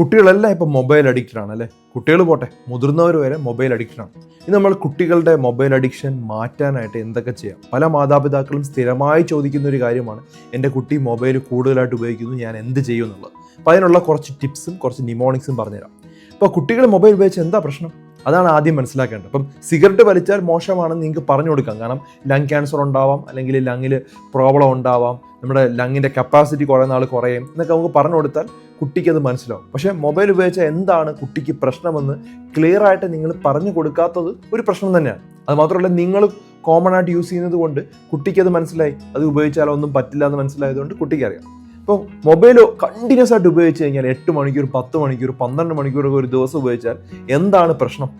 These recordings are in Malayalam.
കുട്ടികളെല്ലാം ഇപ്പം മൊബൈൽ അഡിക്റ്റഡ് ആണ് അല്ലേ കുട്ടികൾ പോട്ടെ മുതിർന്നവർ വരെ മൊബൈൽ അഡിക്റ്റഡാണ് ഇനി നമ്മൾ കുട്ടികളുടെ മൊബൈൽ അഡിക്ഷൻ മാറ്റാനായിട്ട് എന്തൊക്കെ ചെയ്യാം? പല മാതാപിതാക്കളും സ്ഥിരമായി ചോദിക്കുന്ന ഒരു കാര്യമാണ് എന്റെ കുട്ടി മൊബൈൽ കൂടുതലായിട്ട് ഉപയോഗിക്കുന്നു ഞാൻ എന്ത് ചെയ്യും? എന്നുള്ളത്. അപ്പോൾ അതിനുള്ള കുറച്ച് ടിപ്സും കുറച്ച് നിമോണിക്സും പറഞ്ഞുതരാം. അപ്പോൾ കുട്ടികൾ മൊബൈൽ ഉപയോഗിച്ച് എന്താ പ്രശ്നം? അതാണ് ആദ്യം മനസ്സിലാക്കേണ്ടത്. അപ്പം സിഗരറ്റ് വലിച്ചാൽ മോശമാണെന്ന് നിങ്ങൾക്ക് പറഞ്ഞു കൊടുക്കാം. കാരണം ലങ് ക്യാൻസർ ഉണ്ടാവാം അല്ലെങ്കിൽ ലങ്ങിൽ പ്രോബ്ലം ഉണ്ടാവാം നമ്മുടെ ലങ്ങിന്റെ കപ്പാസിറ്റി കുറേ നാൾ കുറയും എന്നൊക്കെ നമുക്ക് പറഞ്ഞു കൊടുത്താൽ കുട്ടിക്ക് അത് മനസ്സിലാവും. പക്ഷേ മൊബൈൽ ഉപയോഗിച്ചാൽ എന്താണ് കുട്ടിക്ക് പ്രശ്നമെന്ന് ക്ലിയർ ആയിട്ട് നിങ്ങൾ പറഞ്ഞു കൊടുക്കാത്തത് ഒരു പ്രശ്നം തന്നെയാണ്. അത് മാത്രമല്ല നിങ്ങൾ കോമൺ ആയിട്ട് യൂസ് ചെയ്യുന്നത് കൊണ്ട് കുട്ടിക്ക് അത് മനസ്സിലായി. അത് ഉപയോഗിച്ചാലോ ഒന്നും പറ്റില്ല എന്ന് മനസ്സിലായതുകൊണ്ട് കുട്ടിക്ക് അറിയാം. ഇപ്പോൾ മൊബൈൽ കണ്ടിന്യൂസ് ആയിട്ട് ഉപയോഗിച്ച് കഴിഞ്ഞാൽ എട്ട് മണിക്കൂർ പത്ത് മണിക്കൂർ പന്ത്രണ്ട് മണിക്കൂറൊക്കെ ഒരു ദിവസം ഉപയോഗിച്ചാൽ എന്താണ് പ്രശ്നം?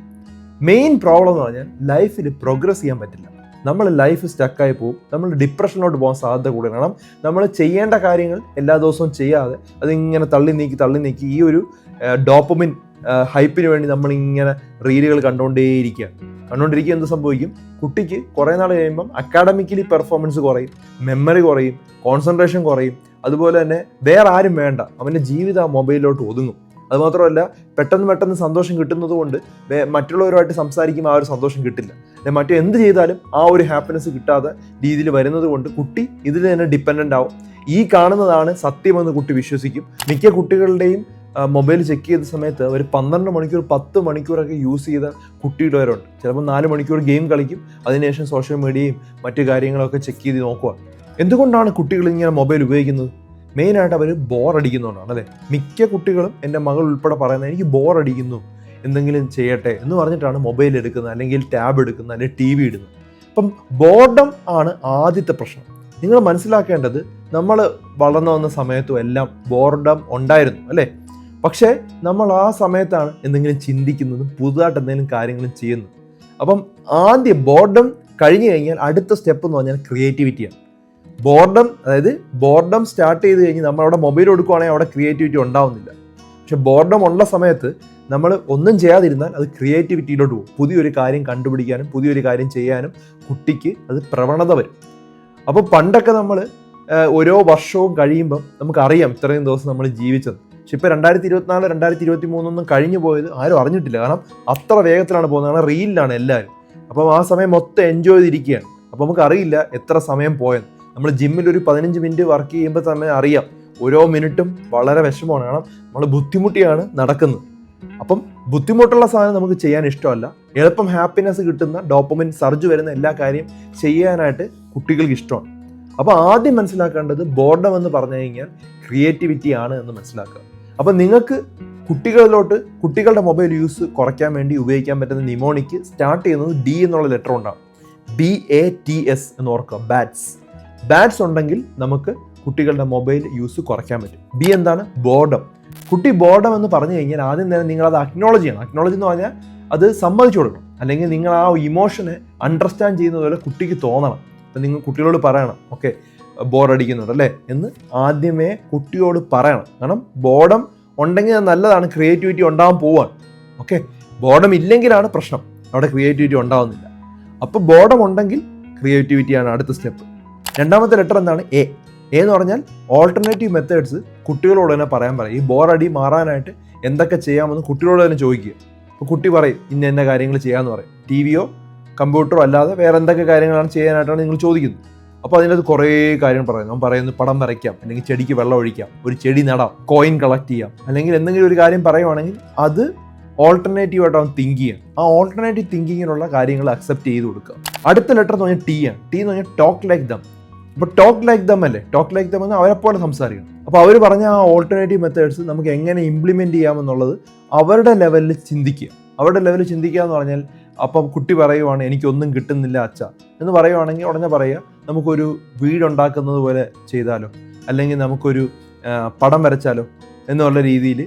മെയിൻ പ്രോബ്ലം എന്ന് പറഞ്ഞാൽ ലൈഫിൽ പ്രോഗ്രസ് ചെയ്യാൻ പറ്റില്ല. നമ്മൾ ലൈഫ് സ്റ്റക്കായി പോകും. നമ്മൾ ഡിപ്രഷനിലോട്ട് പോകാൻ സാധ്യത കൂടുതൽ കാരണം നമ്മൾ ചെയ്യേണ്ട കാര്യങ്ങൾ എല്ലാ ദിവസവും ചെയ്യാതെ അതിങ്ങനെ തള്ളി നീക്കി തള്ളി നീക്കി ഈ ഒരു ഡോപ്പമിൻ ഹൈപ്പിന് വേണ്ടി നമ്മൾ ഇങ്ങനെ റീലുകൾ കണ്ടുകൊണ്ടേയിരിക്കുക കണ്ടുകൊണ്ടിരിക്കുക എന്ത് സംഭവിക്കും? കുട്ടിക്ക് കുറേ നാൾ കഴിയുമ്പം അക്കാഡമിക്കലി പെർഫോമൻസ് കുറയും. മെമ്മറി കുറയും. കോൺസെൻട്രേഷൻ കുറയും. അതുപോലെ തന്നെ വേറെ ആരും വേണ്ട. അവന്റെ ജീവിതം ആ മൊബൈലിലോട്ട് ഒതുങ്ങും. അതുമാത്രമല്ല പെട്ടെന്ന് പെട്ടെന്ന് സന്തോഷം കിട്ടുന്നത് കൊണ്ട് മറ്റുള്ളവരുമായിട്ട് സംസാരിക്കുമ്പോൾ ആ ഒരു സന്തോഷം കിട്ടില്ല. മറ്റു എന്ത് ചെയ്താലും ആ ഒരു ഹാപ്പിനെസ് കിട്ടാതെ രീതിയിൽ വരുന്നത് കൊണ്ട് കുട്ടി ഇതിൽ തന്നെ ഡിപ്പെൻഡന്റ് ആവും. ഈ കാണുന്നതാണ് സത്യമെന്ന് കുട്ടി വിശ്വസിക്കും. മിക്ക കുട്ടികളുടെയും മൊബൈൽ ചെക്ക് ചെയ്ത സമയത്ത് ഒരു പന്ത്രണ്ട് മണിക്കൂർ പത്ത് മണിക്കൂറൊക്കെ യൂസ് ചെയ്ത കുട്ടിയുള്ളവരുണ്ട്. ചിലപ്പോൾ നാല് മണിക്കൂർ ഗെയിം കളിക്കും. അതിനുശേഷം സോഷ്യൽ മീഡിയയും മറ്റു കാര്യങ്ങളൊക്കെ ചെക്ക് ചെയ്ത് നോക്കുക എന്തുകൊണ്ടാണ് കുട്ടികൾ ഇങ്ങനെ മൊബൈൽ ഉപയോഗിക്കുന്നത് മെയിനായിട്ട് അവർ ബോർ അടിക്കുന്നതുകൊണ്ടാണ് അല്ലേ? മിക്ക കുട്ടികളും എന്റെ മകൾ ഉൾപ്പെടെ പറയുന്നത് എനിക്ക് ബോറടിക്കുന്നു എന്തെങ്കിലും ചെയ്യട്ടെ എന്ന് പറഞ്ഞിട്ടാണ് മൊബൈൽ എടുക്കുന്നത് അല്ലെങ്കിൽ ടാബ് എടുക്കുന്നത് അല്ലെങ്കിൽ ടി വി ഇടുന്നത്. അപ്പം ബോർഡം ആണ് ആദ്യത്തെ പ്രശ്നം. നിങ്ങൾ മനസ്സിലാക്കേണ്ടത് നമ്മൾ വളർന്നു വന്ന സമയത്തും എല്ലാം ബോർഡം ഉണ്ടായിരുന്നു അല്ലേ? പക്ഷേ നമ്മൾ ആ സമയത്താണ് എന്തെങ്കിലും ചിന്തിക്കുന്നതും പുതുതായിട്ട് എന്തെങ്കിലും കാര്യങ്ങളും ചെയ്യുന്നത്. അപ്പം ആദ്യം ബോർഡം കഴിഞ്ഞു കഴിഞ്ഞാൽ അടുത്ത സ്റ്റെപ്പ് എന്ന് പറഞ്ഞാൽ ക്രിയേറ്റിവിറ്റിയാണ് ബോർഡം അതായത് ബോർഡം സ്റ്റാർട്ട് ചെയ്ത് കഴിഞ്ഞ് നമ്മൾ അവിടെ മൊബൈൽ കൊടുക്കുവാണെങ്കിൽ അവിടെ ക്രിയേറ്റിവിറ്റി ഉണ്ടാവുന്നില്ല. പക്ഷെ ബോർഡം ഉള്ള സമയത്ത് നമ്മൾ ഒന്നും ചെയ്യാതിരുന്നാൽ അത് ക്രിയേറ്റിവിറ്റിയിലോട്ട് പോകും. പുതിയൊരു കാര്യം കണ്ടുപിടിക്കാനും പുതിയൊരു കാര്യം ചെയ്യാനും കുട്ടിക്ക് അത് പ്രവണത വരും. അപ്പോൾ പണ്ടൊക്കെ നമ്മൾ ഓരോ വർഷവും കഴിയുമ്പം നമുക്കറിയാം ഇത്രയും ദിവസം നമ്മൾ ജീവിച്ചത്. പക്ഷെ ഇപ്പോൾ രണ്ടായിരത്തി ഇരുപത്തിനാല് രണ്ടായിരത്തി ഇരുപത്തി മൂന്നൊന്നും കഴിഞ്ഞു പോയത് ആരും അറിഞ്ഞിട്ടില്ല. കാരണം അത്ര വേഗത്തിലാണ് പോകുന്നത്. കാരണം റീലിലാണ് എല്ലാവരും. അപ്പം ആ സമയം മൊത്തം എൻജോയ് ചെയ്തിരിക്കുകയാണ്. അപ്പോൾ നമുക്കറിയില്ല എത്ര സമയം പോയെന്ന്. നമ്മൾ ജിമ്മിൽ ഒരു പതിനഞ്ച് മിനിറ്റ് വർക്ക് ചെയ്യുമ്പോൾ തന്നെ അറിയാം. ഓരോ മിനിറ്റും വളരെ വിഷമമാണ്. കാരണം നമ്മൾ ബുദ്ധിമുട്ടിയാണ് നടക്കുന്നത്. അപ്പം ബുദ്ധിമുട്ടുള്ള സാധനം നമുക്ക് ചെയ്യാൻ ഇഷ്ടമല്ല. എളുപ്പം ഹാപ്പിനെസ് കിട്ടുന്ന ഡോപ്പമിൻ സർജ് വരുന്ന എല്ലാ കാര്യം ചെയ്യാനായിട്ട് കുട്ടികൾക്ക് ഇഷ്ടമാണ്. അപ്പോൾ ആദ്യം മനസ്സിലാക്കേണ്ടത് ബോർഡം എന്ന് പറഞ്ഞു കഴിഞ്ഞാൽ ക്രിയേറ്റിവിറ്റി ആണ് എന്ന് മനസ്സിലാക്കുക. അപ്പം നിങ്ങൾക്ക് കുട്ടികളിലോട്ട് കുട്ടികളുടെ മൊബൈൽ യൂസ് കുറയ്ക്കാൻ വേണ്ടി ഉപയോഗിക്കാൻ പറ്റുന്ന നിമോണിക്ക് സ്റ്റാർട്ട് ചെയ്യുന്നത് ഡി എന്നുള്ള ലെറ്റർ കൊണ്ടാണ്. ബി എ ടി എസ് എന്ന് ഓർക്കുക. ബാറ്റ്സ് ബാറ്റ്സ് ഉണ്ടെങ്കിൽ നമുക്ക് കുട്ടികളുടെ മൊബൈൽ യൂസ് കുറയ്ക്കാൻ പറ്റും. ബി എന്താണ്? ബോർഡം കുട്ടി ബോർഡം എന്ന് പറഞ്ഞു കഴിഞ്ഞാൽ ആദ്യം തന്നെ നിങ്ങൾ അത് അക്നോളജ് ചെയ്യണം. അക്നോളജി എന്ന് പറഞ്ഞാൽ അത് സമ്മതിച്ചു കൊടുക്കണം. അല്ലെങ്കിൽ നിങ്ങൾ ആ ഇമോഷനെ അണ്ടർസ്റ്റാൻഡ് ചെയ്യുന്നത് പോലെ കുട്ടിക്ക് തോന്നണം. അപ്പം നിങ്ങൾ കുട്ടികളോട് പറയണം. ഓക്കെ ബോർഡടിക്കുന്നുണ്ട് അല്ലേ? എന്ന് ആദ്യമേ കുട്ടിയോട് പറയണം. കാരണം ബോർഡം ഉണ്ടെങ്കിൽ നല്ലതാണ്. ക്രിയേറ്റിവിറ്റി ഉണ്ടാവാൻ പോവാണ്. ഓക്കെ ബോർഡം ഇല്ലെങ്കിലാണ് പ്രശ്നം. അവിടെ ക്രിയേറ്റിവിറ്റി ഉണ്ടാവുന്നില്ല. അപ്പോൾ ബോർഡം ഉണ്ടെങ്കിൽ ക്രിയേറ്റിവിറ്റിയാണ് അടുത്ത സ്റ്റെപ്പ് രണ്ടാമത്തെ ലെറ്റർ എന്താണ്? എ എന്ന് പറഞ്ഞാൽ ഓൾട്ടർനേറ്റീവ് മെത്തേഡ്സ് കുട്ടികളോട് തന്നെ പറയാൻ പറയും. ഈ ബോറടി മാറാനായിട്ട് എന്തൊക്കെ ചെയ്യാമെന്ന് കുട്ടികളോട് തന്നെ ചോദിക്കുക. അപ്പോൾ കുട്ടി പറയും ഇന്ന ഇന്ന കാര്യങ്ങൾ ചെയ്യാമെന്ന് പറയും. ടി വിയോ കമ്പ്യൂട്ടറോ അല്ലാതെ വേറെ എന്തൊക്കെ കാര്യങ്ങളാണ് ചെയ്യാനായിട്ടാണ് നിങ്ങൾ ചോദിക്കുന്നത്. അപ്പോൾ അതിനകത്ത് കുറേ കാര്യങ്ങൾ പറയുന്നു നമ്മൾ പറയുന്നത് പടം വരയ്ക്കാം അല്ലെങ്കിൽ ചെടിക്ക് വെള്ളം ഒഴിക്കാം ഒരു ചെടി നടാം കോയിൻ കളക്ട് ചെയ്യാം അല്ലെങ്കിൽ എന്തെങ്കിലും ഒരു കാര്യം പറയുവാണെങ്കിൽ അത് ഓൾട്ടർനേറ്റീവ് ആയിട്ട് തിങ്ക് ചെയ്യാം ആ ഓൾട്ടർനേറ്റീവ് തിങ്കിങ്ങിനുള്ള കാര്യങ്ങൾ അക്സെപ്റ്റ് ചെയ്ത് കൊടുക്കുക. അടുത്ത ലെറ്റർ എന്ന് പറഞ്ഞാൽ ടി ആണ്. ടി എന്ന് പറഞ്ഞാൽ ടോക്ക് ലൈക്ക് ദം അപ്പോൾ ടോക്ക് ലൈക്ക് ദം അല്ലേ? ടോക്ക് ലൈക്ക് ദം എന്ന് അവരെ പോലെ സംസാരിക്കണം. അപ്പോൾ അവർ പറഞ്ഞ ആ ഓൾട്ടർനേറ്റീവ് മെത്തേഡ്സ് നമുക്ക് എങ്ങനെ ഇംപ്ലിമെന്റ് ചെയ്യാമെന്നുള്ളത് അവരുടെ ലെവലിൽ ചിന്തിക്കുക. അവരുടെ ലെവലിൽ ചിന്തിക്കുക എന്ന് പറഞ്ഞാൽ അപ്പം കുട്ടി പറയുവാണ് എനിക്കൊന്നും കിട്ടുന്നില്ല അച്ഛ. എന്ന് പറയുവാണെങ്കിൽ ഉടനെ പറയുക നമുക്കൊരു വീടുണ്ടാക്കുന്നത് പോലെ ചെയ്താലോ? അല്ലെങ്കിൽ നമുക്കൊരു പടം വരച്ചാലോ? എന്നുള്ള രീതിയിൽ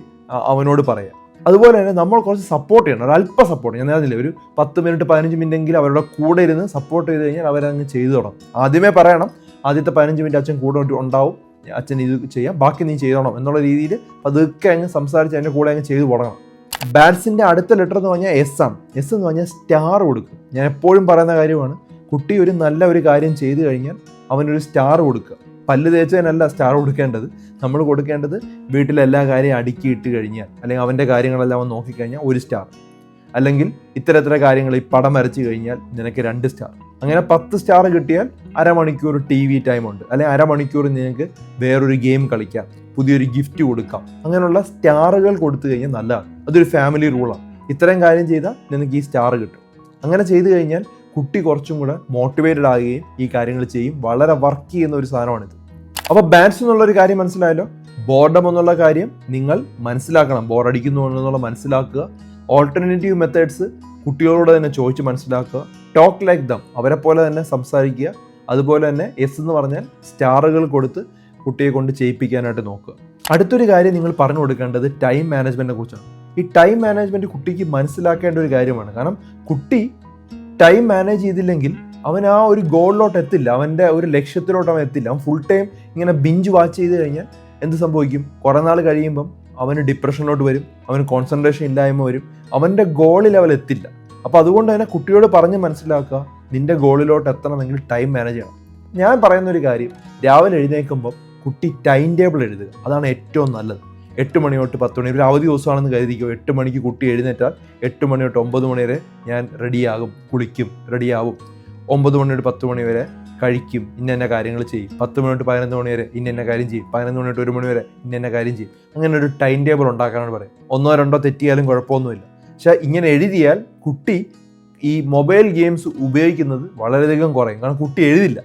അവനോട് പറയാം അതുപോലെ തന്നെ നമ്മൾ കുറച്ച് സപ്പോർട്ട് ചെയ്യണം. ഒരു അല്പ സപ്പോർട്ട് ഞാൻ ഒരു പത്ത് മിനിറ്റ് പതിനഞ്ച് മിനിറ്റ് എങ്കിലും അവരുടെ കൂടെ ഇരുന്ന് സപ്പോർട്ട് ചെയ്ത് കഴിഞ്ഞാൽ അവരങ്ങ് ചെയ്തു തുടങ്ങും. ആദ്യമേ പറയണം ആദ്യത്തെ പതിനഞ്ച് മിനിറ്റ് അച്ഛൻ കൂടെ ഉണ്ടാവും. അച്ഛൻ ഇത് ചെയ്യാം. ബാക്കി നീ ചെയ്തോണം എന്നുള്ള രീതിയിൽ പതുക്കെ അങ്ങ് സംസാരിച്ച് അതിന്റെ കൂടെ അങ്ങ് ചെയ്തു തുടങ്ങണം. ബാറ്റ്സിന്റെ അടുത്ത ലെറ്റർ എന്ന് പറഞ്ഞാൽ എസ് ആണ്. എസ് എന്ന് പറഞ്ഞാൽ സ്റ്റാർ കൊടുക്കും. ഞാൻ എപ്പോഴും പറയുന്ന കാര്യമാണ് കുട്ടി ഒരു നല്ല ഒരു കാര്യം ചെയ്തു കഴിഞ്ഞാൽ അവനൊരു സ്റ്റാർ കൊടുക്കുക. പല്ല് തേച്ചതിനല്ല സ്റ്റാർ കൊടുക്കേണ്ടത്. നമ്മൾ കൊടുക്കേണ്ടത് വീട്ടിലെല്ലാ കാര്യം അടുക്കി ഇട്ട് കഴിഞ്ഞാൽ അല്ലെങ്കിൽ അവന്റെ കാര്യങ്ങളെല്ലാം അവൻ നോക്കിക്കഴിഞ്ഞാൽ ഒരു സ്റ്റാർ അല്ലെങ്കിൽ ഇത്തരത്തര കാര്യങ്ങൾ ഈ പടം വരച്ച് കഴിഞ്ഞാൽ നിനക്ക് രണ്ട് സ്റ്റാർ അങ്ങനെ പത്ത് സ്റ്റാർ കിട്ടിയാൽ അരമണിക്കൂർ ടി വി ടൈം ഉണ്ട്. അല്ലെങ്കിൽ അരമണിക്കൂർ നിങ്ങൾക്ക് വേറൊരു ഗെയിം കളിക്കാം. പുതിയൊരു ഗിഫ്റ്റ് കൊടുക്കാം. അങ്ങനെയുള്ള സ്റ്റാറുകൾ കൊടുത്തു കഴിഞ്ഞാൽ നല്ലതാണ്. അതൊരു ഫാമിലി റൂളാണ് ഇത്രയും കാര്യം ചെയ്താൽ നിനക്ക് ഈ സ്റ്റാർ കിട്ടും. അങ്ങനെ ചെയ്തു കഴിഞ്ഞാൽ കുട്ടി കുറച്ചും കൂടെ മോട്ടിവേറ്റഡ് ആകുകയും ഈ കാര്യങ്ങൾ ചെയ്യും. വളരെ വർക്ക് ചെയ്യുന്ന ഒരു സാധനമാണിത്. അപ്പോൾ ബാറ്റ്സ് എന്നുള്ള ഒരു കാര്യം മനസ്സിലായല്ലോ? ബോർഡം എന്നുള്ള കാര്യം നിങ്ങൾ മനസ്സിലാക്കണം. ബോറടിക്കുന്നു എന്നുള്ള മനസ്സിലാക്കുക. ഓൾട്ടർനേറ്റീവ് മെത്തേഡ്സ് കുട്ടികളോട് തന്നെ ചോദിച്ച് മനസ്സിലാക്കുക. ടോക്ക് ലൈക്ക് ദം അവരെ പോലെ തന്നെ സംസാരിക്കുക. അതുപോലെ തന്നെ എസ് എന്ന് പറഞ്ഞാൽ സ്റ്റാറുകൾ കൊടുത്ത് കുട്ടിയെ കൊണ്ട് ചെയ്യിപ്പിക്കാനായിട്ട് നോക്കുക. അടുത്തൊരു കാര്യം നിങ്ങൾ പറഞ്ഞു കൊടുക്കേണ്ടത് ടൈം മാനേജ്മെന്റിനെ കുറിച്ചാണ്. ഈ ടൈം മാനേജ്മെന്റ് കുട്ടിക്ക് മനസ്സിലാക്കേണ്ട ഒരു കാര്യമാണ്. കാരണം കുട്ടി ടൈം മാനേജ് ചെയ്തില്ലെങ്കിൽ അവൻ ആ ഒരു ഗോളിലോട്ട് എത്തില്ല. അവന്റെ ഒരു ലക്ഷ്യത്തിലോട്ട് അവൻ എത്തില്ല. അവൻ ഫുൾ ടൈം ഇങ്ങനെ ബിഞ്ച് വാച്ച് ചെയ്ത് കഴിഞ്ഞാൽ എന്ത് സംഭവിക്കും? കുറേ നാൾ കഴിയുമ്പം അവന് ഡിപ്രഷനിലോട്ട് വരും. അവന് കോൺസെൻട്രേഷൻ ഇല്ലായ്മ വരും. അവന്റെ ഗോളിൽ അവൻ എത്തില്ല. അപ്പോൾ അതുകൊണ്ട് തന്നെ കുട്ടിയോട് പറഞ്ഞ് മനസ്സിലാക്കുക നിന്റെ ഗോളിലോട്ട് എത്തണമെങ്കിൽ ടൈം മാനേജ് ചെയ്യണം. ഞാൻ പറയുന്ന ഒരു കാര്യം രാവിലെ എഴുന്നേൽക്കുമ്പോൾ കുട്ടി ടൈം ടേബിൾ എഴുതുക. അതാണ് ഏറ്റവും നല്ലത്. എട്ട് മണി തൊട്ട് പത്ത് മണി ഒരു അവധി ദിവസമാണെന്ന് കരുതിക്കോ എട്ട് മണിക്ക് കുട്ടി എഴുന്നേറ്റാൽ എട്ട് മണി തൊട്ട് ഒമ്പത് മണി വരെ ഞാൻ റെഡിയാകും കുളിക്കും റെഡിയാവും ഒമ്പത് മണി തൊട്ട് പത്ത് മണി വരെ കഴിക്കും ഇന്ന കാര്യങ്ങൾ ചെയ്യും. പത്ത് മണി തൊട്ട് പതിനൊന്ന് മണി വരെ ഇന്ന കാര്യം ചെയ്യും. പതിനൊന്ന് മണി തൊട്ട് ഒരു മണി വരെ ഇന്ന കാര്യം ചെയ്യും. അങ്ങനെ ഒരു ടൈം ടേബിൾ ഉണ്ടാക്കാനാണ് പറയും ഒന്നോ രണ്ടോ തെറ്റിയാലും കുഴപ്പമൊന്നുമില്ല. പക്ഷെ ഇങ്ങനെ എഴുതിയാൽ കുട്ടി ഈ മൊബൈൽ ഗെയിംസ് ഉപയോഗിക്കുന്നത് വളരെയധികം കുറയും. കാരണം കുട്ടി എഴുതില്ല.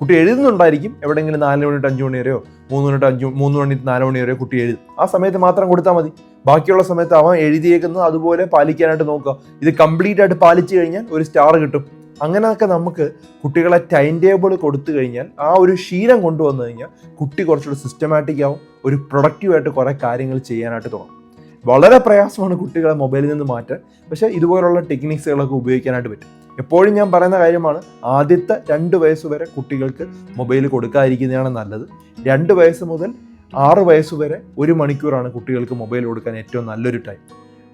കുട്ടി എഴുതുന്നുണ്ടായിരിക്കും. എവിടെയെങ്കിലും നാല് മണി തൊട്ട് അഞ്ച് മണി വരെയോ മൂന്ന് മണി അഞ്ച് മൂന്ന് മണി നാല് മണി വരെയോ കുട്ടി എഴുതും. ആ സമയത്ത് മാത്രം കൊടുത്താൽ മതി. ബാക്കിയുള്ള സമയത്ത് അവൻ എഴുതിയേക്കുന്നത് അതുപോലെ പാലിക്കാനായിട്ട് നോക്കുക. ഇത് കംപ്ലീറ്റ് ആയിട്ട് പാലിച്ചു കഴിഞ്ഞാൽ ഒരു സ്റ്റാർ കിട്ടും. അങ്ങനെയൊക്കെ നമുക്ക് കുട്ടികളെ ടൈം ടേബിൾ കൊടുത്തു കഴിഞ്ഞാൽ ആ ഒരു ശീലം കൊണ്ടുവന്നു കഴിഞ്ഞാൽ കുട്ടി കുറച്ചുകൂടി സിസ്റ്റമാറ്റിക് ആവും. ഒരു പ്രൊഡക്റ്റീവായിട്ട് കുറേ കാര്യങ്ങൾ ചെയ്യാനായിട്ട് തോന്നും. വളരെ പ്രയാസമാണ് കുട്ടികളെ മൊബൈലിൽ നിന്ന് മാറ്റാൻ. പക്ഷേ ഇതുപോലുള്ള ടെക്നിക്സുകളൊക്കെ ഉപയോഗിക്കാനായിട്ട് പറ്റും. എപ്പോഴും ഞാൻ പറയുന്ന കാര്യമാണ് ആദ്യത്തെ രണ്ട് വയസ്സ് വരെ കുട്ടികൾക്ക് മൊബൈൽ കൊടുക്കാതിരിക്കുന്നതാണ് നല്ലത്. രണ്ട് വയസ്സ് മുതൽ ആറ് വയസ്സ് വരെ ഒരു മണിക്കൂറാണ് കുട്ടികൾക്ക് മൊബൈൽ കൊടുക്കാൻ ഏറ്റവും നല്ലൊരു ടൈം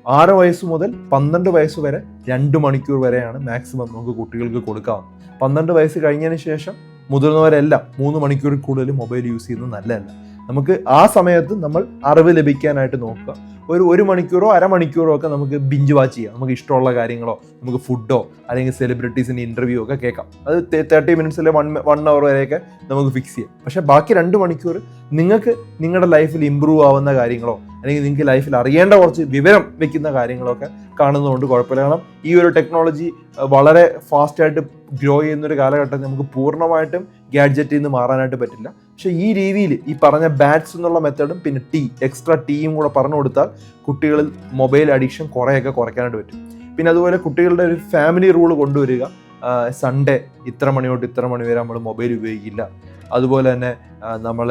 ആറ് വയസ്സ് മുതൽ പന്ത്രണ്ട് വയസ്സ് വരെ രണ്ട് മണിക്കൂർ വരെയാണ് മാക്സിമം നമുക്ക് കുട്ടികൾക്ക് കൊടുക്കാവുന്നത് പന്ത്രണ്ട് വയസ്സ് കഴിഞ്ഞതിന് ശേഷം മുതിർന്നവരെല്ലാം മൂന്ന് മണിക്കൂറിൽ കൂടുതൽ മൊബൈൽ യൂസ് ചെയ്യുന്നത് നല്ലതല്ല. നമുക്ക് ആ സമയത്ത് നമ്മൾ അറിവ് ലഭിക്കാനായിട്ട് നോക്കുക. ഒരു ഒരു മണിക്കൂറോ അരമണിക്കൂറോ ഒക്കെ നമുക്ക് ബിഞ്ച് വാച്ച് ചെയ്യാം. നമുക്ക് ഇഷ്ടമുള്ള കാര്യങ്ങളോ നമുക്ക് ഫുഡോ അല്ലെങ്കിൽ സെലിബ്രിറ്റീസിന്റെ ഇന്റർവ്യൂ ഒക്കെ കേൾക്കാം. അത് തേർട്ടി മിനിറ്റ്സിലെ വൺ വൺ അവർ വരെയൊക്കെ നമുക്ക് ഫിക്സ് ചെയ്യാം. പക്ഷേ ബാക്കി രണ്ട് മണിക്കൂർ നിങ്ങൾക്ക് നിങ്ങളുടെ ലൈഫിൽ ഇമ്പ്രൂവ് ആവുന്ന കാര്യങ്ങളോ അല്ലെങ്കിൽ നിങ്ങൾക്ക് ലൈഫിൽ അറിയേണ്ട കുറച്ച് വിവരം വെക്കുന്ന കാര്യങ്ങളൊക്കെ കാണുന്നതുകൊണ്ട് കുഴപ്പമില്ല. കാരണം ഈ ഒരു ടെക്നോളജി വളരെ ഫാസ്റ്റായിട്ട് ഗ്രോ ചെയ്യുന്നൊരു കാലഘട്ടത്തിൽ നമുക്ക് പൂർണമായിട്ടും ഗാഡ്ജറ്റിൽ നിന്ന് മാറാനായിട്ട് പറ്റില്ല. പക്ഷേ ഈ രീതിയിൽ ഈ പറഞ്ഞ ബാറ്റ്സ് എന്നുള്ള മെത്തേഡും പിന്നെ ടീ എക്സ്ട്രാ ടീയും കൂടെ പറഞ്ഞു കൊടുത്താൽ കുട്ടികളിൽ മൊബൈൽ അഡിക്ഷൻ കുറേയൊക്കെ കുറയ്ക്കാനായിട്ട് പറ്റും. പിന്നെ അതുപോലെ കുട്ടികളുടെ ഒരു ഫാമിലി റൂൾ കൊണ്ടുവരിക സൺഡേ ഇത്ര മണി തൊട്ട് ഇത്ര മണി വരെ നമ്മൾ മൊബൈൽ ഉപയോഗിക്കില്ല. അതുപോലെ തന്നെ നമ്മൾ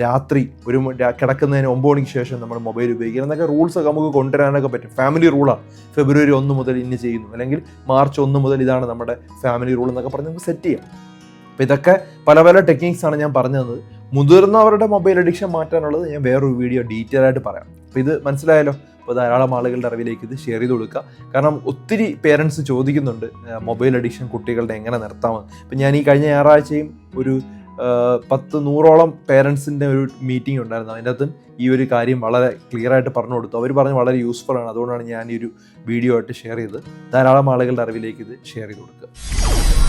രാത്രി ഒരു കിടക്കുന്നതിന് ഒമ്പത് മണിക്ക് ശേഷം നമ്മൾ മൊബൈൽ ഉപയോഗിക്കുക എന്നൊക്കെ റൂൾസ് ഒക്കെ നമുക്ക് കൊണ്ടുവരാനൊക്കെ പറ്റും. ഫാമിലി റൂളാണ് ഫെബ്രുവരി ഒന്ന് മുതൽ ഇന്ന് ചെയ്യുന്നു. അല്ലെങ്കിൽ മാർച്ച് ഒന്ന് മുതൽ ഇതാണ് നമ്മുടെ ഫാമിലി റൂൾ എന്നൊക്കെ പറഞ്ഞ് നമുക്ക് സെറ്റ് ചെയ്യാം. അപ്പോൾ ഇതൊക്കെ പല പല ടെക്നിക്സാണ് ഞാൻ പറഞ്ഞു തന്നത്. മുതിർന്നവരുടെ മൊബൈൽ അഡിക്ഷൻ മാറ്റാനുള്ളത് ഞാൻ വേറൊരു വീഡിയോ ഡീറ്റെയിൽ ആയിട്ട് പറയാം. അപ്പോൾ ഇത് മനസ്സിലായല്ലോ? അപ്പോൾ ധാരാളം ആളുകളുടെ അറിവിലേക്ക് ഇത് ഷെയർ ചെയ്ത് കൊടുക്കുക. കാരണം ഒത്തിരി പേരൻസ് ചോദിക്കുന്നുണ്ട് മൊബൈൽ അഡിക്ഷൻ കുട്ടികളുടെ എങ്ങനെ നിർത്താമെന്ന്. ഇപ്പം ഞാൻ ഈ കഴിഞ്ഞ ഞായറാഴ്ചയും ഒരു പത്ത് നൂറോളം പേരൻസിന്റെ ഒരു മീറ്റിംഗ് ഉണ്ടായിരുന്നു. അതിന്റെ അകത്തും ഈ ഒരു കാര്യം വളരെ ക്ലിയർ ആയിട്ട് പറഞ്ഞു കൊടുത്തു. അവർ പറഞ്ഞ് വളരെ യൂസ്ഫുൾ ആണ്. അതുകൊണ്ടാണ് ഞാൻ ഈ ഒരു വീഡിയോ ആയിട്ട് ഷെയർ ചെയ്ത് ധാരാളം ആളുകളുടെ അറിവിലേക്ക് ഇത് ഷെയർ ചെയ്ത് കൊടുക്കുക.